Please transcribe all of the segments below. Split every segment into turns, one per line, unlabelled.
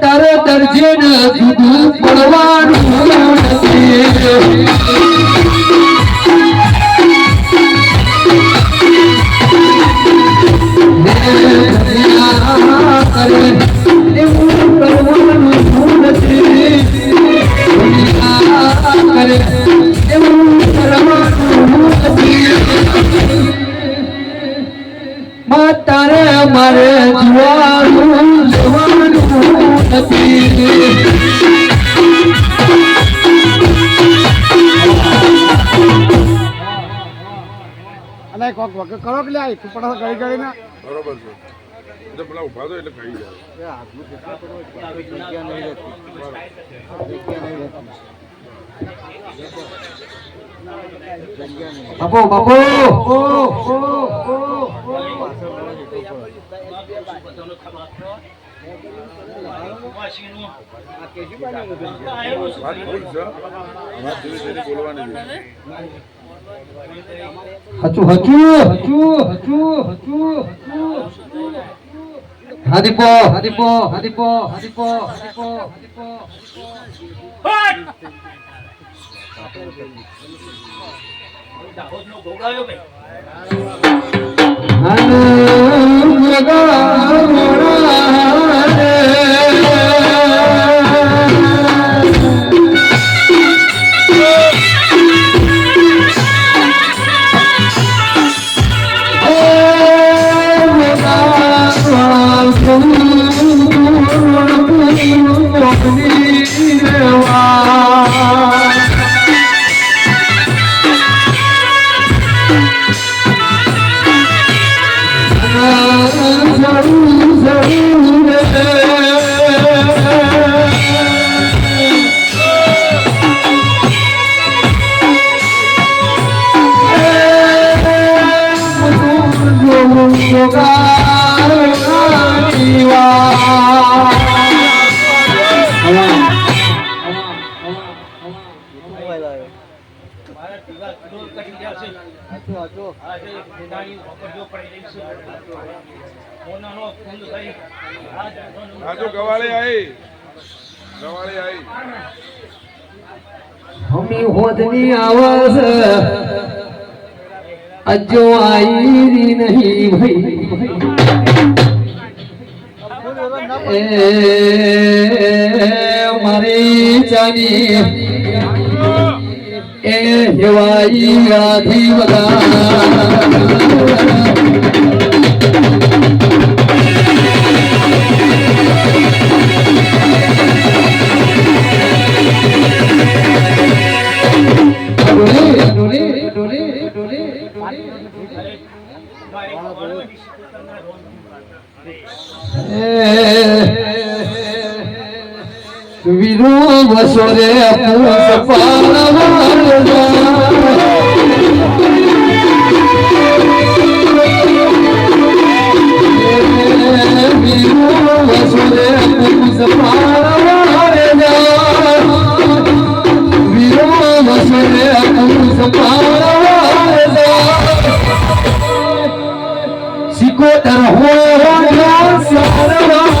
તારે દરજે ને જુદું પડવાનું કરે એવું કરવાનું નથી. તારે મારે જીવાનું નથી.
અને કોક વગર કરો કે લે પણ ગળી ગળી ના
બરોબર છે. એટલે પેલા ઊભા તો એટલે જાય બોલવાની છે
હચુ હચુ હચુ હચુ હચુ. હાદીપો હાદીપો હાદીપો હાદીપો હાદીપો હાદીપો.
હા જો ગવાળી આવી ગવાળી આવી
હમી હોદની આવાજ અજો આઈ નહીં ભાઈ. એ મારી જાની. એ હેવાઈ આધી બધા ડોલે ડોલે ડોલે ડોલે વિરુ વસોરે પૂસ વિરુ વસોરે પૂસ વિરુ વસોરે પૂસ સિકોતર હોય સારવાર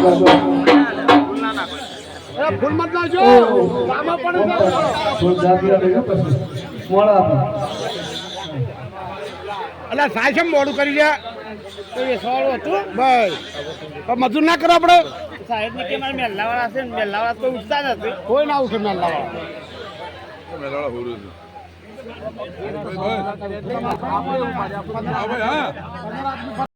ફૂલ ફૂલ મત લાવજો સામો પણ અલા સાહેબ કેમ મોડું કરી દે તો એ સવાળું હતું? બસ. મજૂર ના કરો આપણે
સાહેબ ને કે મારે મેલ્લાવાળા છે ને? મેલ્લાવાળા તો ઉઠતા નથી.
કોઈ ના ઉઠે મેં લાવવા
હોરું છે
ભાઈ ભાઈ ભાઈ હા